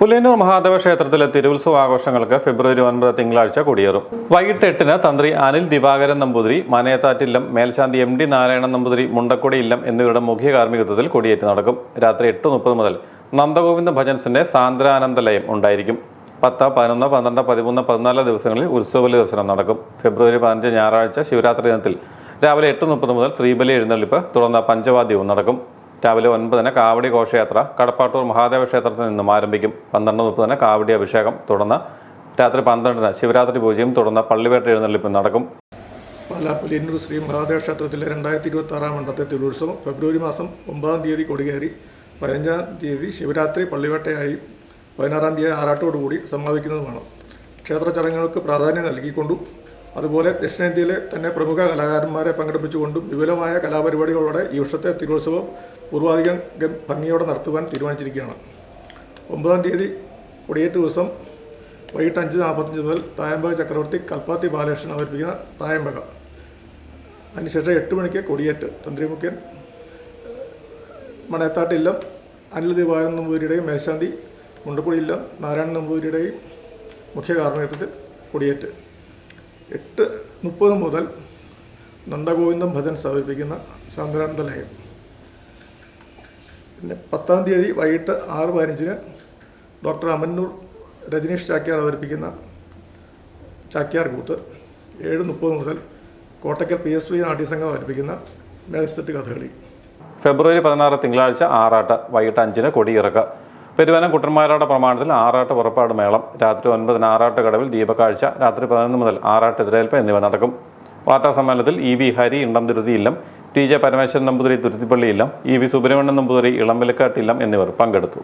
പുലിയന്നൂർ മഹാദേവ ക്ഷേത്രത്തിലെ തിരുവുത്സവ ആഘോഷങ്ങൾക്ക് ഫെബ്രുവരി ഒൻപത് തിങ്കളാഴ്ച കൊടിയേറും. വൈകിട്ട് എട്ടിന് തന്ത്രി അനിൽ ദിവാകരൻ നമ്പൂതിരി മനയത്താറ്റില്ലം മേൽശാന്തി എം ഡി നാരായണൻ നമ്പൂതിരി മുണ്ടക്കൊടി ഇല്ലം എന്നിവരുടെ മുഖ്യ കാർമ്മികത്വത്തിൽ കൊടിയേറ്റ് നടക്കും. രാത്രി എട്ട് മുപ്പത് മുതൽ നന്ദഗോവിന്ദ ഭജൻസിന്റെ സാന്ദ്രാനന്ദലയം ഉണ്ടായിരിക്കും. പത്ത് പതിനൊന്ന് പന്ത്രണ്ട് പതിമൂന്ന് പതിനാല് ദിവസങ്ങളിൽ ഉത്സവബലി ദർശനം നടക്കും. ഫെബ്രുവരി പതിനഞ്ച് ഞായറാഴ്ച ശിവരാത്രി ദിനത്തിൽ രാവിലെ എട്ട് മുപ്പത് മുതൽ ശ്രീബലി എഴുന്നള്ളിപ്പ് തുടർന്ന് പഞ്ചവാദ്യവും നടക്കും. രാവിലെ ഒൻപതിന് കാവടി ഘോഷയാത്ര കടപ്പാട്ടൂർ മഹാദേവ ക്ഷേത്രത്തിൽ നിന്നും ആരംഭിക്കും. പന്ത്രണ്ട് മുപ്പതിന് കാവടി അഭിഷേകം തുടർന്ന് രാത്രി പന്ത്രണ്ടിന് ശിവരാത്രി പൂജയും തുടർന്ന് പള്ളിവേട്ട എഴുന്നള്ളിപ്പും നടക്കും. പാലാ ശ്രീ മഹാദേവ ക്ഷേത്രത്തിലെ രണ്ടായിരത്തി ഇരുപത്തി ആറാം മണ്ഡലത്തെ തിരുവുത്സവം ഫെബ്രുവരി മാസം ഒമ്പതാം തീയതി കൊടികേറി. പതിനഞ്ചാം തീയതി ശിവരാത്രി പള്ളിവേട്ടയായി പതിനാറാം തീയതി ആറാട്ടോടുകൂടി സമാപിക്കുന്നതുമാണ്. ക്ഷേത്ര ചടങ്ങുകൾക്ക് പ്രാധാന്യം നൽകിക്കൊണ്ടും അതുപോലെ ദക്ഷിണേന്ത്യയിലെ തന്നെ പ്രമുഖ കലാകാരന്മാരെ പങ്കെടുപ്പിച്ചുകൊണ്ടും വിപുലമായ കലാപരിപാടികളോടെ ഈ വർഷത്തെ തിരുവോത്സവം പൂർവാധികം ഭംഗിയോടെ നടത്തുവാൻ തീരുമാനിച്ചിരിക്കുകയാണ്. ഒമ്പതാം തീയതി കൊടിയേറ്റ് ദിവസം വൈകിട്ട് അഞ്ച് നാൽപ്പത്തഞ്ച് മുതൽ തായമ്പക ചക്രവർത്തി കൽപ്പാത്തി ബാലകൃഷ്ണൻ അവതരിപ്പിക്കുന്ന തായമ്പക. അതിനുശേഷം എട്ട് മണിക്ക് കൊടിയേറ്റ് തന്ത്രിമുഖ്യൻ മണയത്താട്ട് ഇല്ലം അനിൽ ദിവാരൻ നമ്പൂതിരിയുടെയും മേൽശാന്തി മുണ്ടക്കുടി ഇല്ലം നാരായണൻ നമ്പൂതിരിയുടെയും മുഖ്യ കാർമ്മികത്വത്തിൽ കൊടിയേറ്റ്. എട്ട് മുപ്പത് മുതൽ നന്ദഗോവിന്ദം ഭജൻ സമർപ്പിക്കുന്ന സാന്ദ്രാനന്ദലയം പിന്നെ പത്താം തീയതി വൈകിട്ട് ആറ് പതിനഞ്ചിന് ഡോക്ടർ അമന്നൂർ രജനീഷ് ചാക്യാർ അവതരിപ്പിക്കുന്ന ചാക്യാർ കൂത്ത്. ഏഴ് മുപ്പത് മുതൽ കോട്ടയ്ക്കൽ പി എസ് പി നാട്യസംഘം അവതരിപ്പിക്കുന്ന മേൽസെറ്റ് കഥകളി. ഫെബ്രുവരി പതിനാറ് തിങ്കളാഴ്ച ആറാട്ട് വൈകിട്ട് അഞ്ചിന് കൊടിയിറക്ക്. പെരുവനം കുട്ടന്മാരാട പ്രമാണത്തിൽ ആറാട്ട് പുറപ്പാട് മേളം രാത്രി ഒൻപതിന് ആറാട്ട് കടവിൽ ദീപകാഴ്ച രാത്രി പതിനൊന്ന് മുതൽ ആറാട്ട് എതിരേൽപ്പ് എന്നിവ നടക്കും. വാർത്താ സമ്മേളനത്തിൽ ഇ വി ഹരി ഇണ്ടം തുരുതി ഇല്ലം ടി ജെ പരമേശ്വരൻ നമ്പൂതിരി തുരുത്തിപ്പള്ളി ഇല്ലം ഇ വി സുബ്രഹ്മണ്യൻ നമ്പൂതിരി ഇളം ഇല്ലം എന്നിവർ പങ്കെടുത്തു.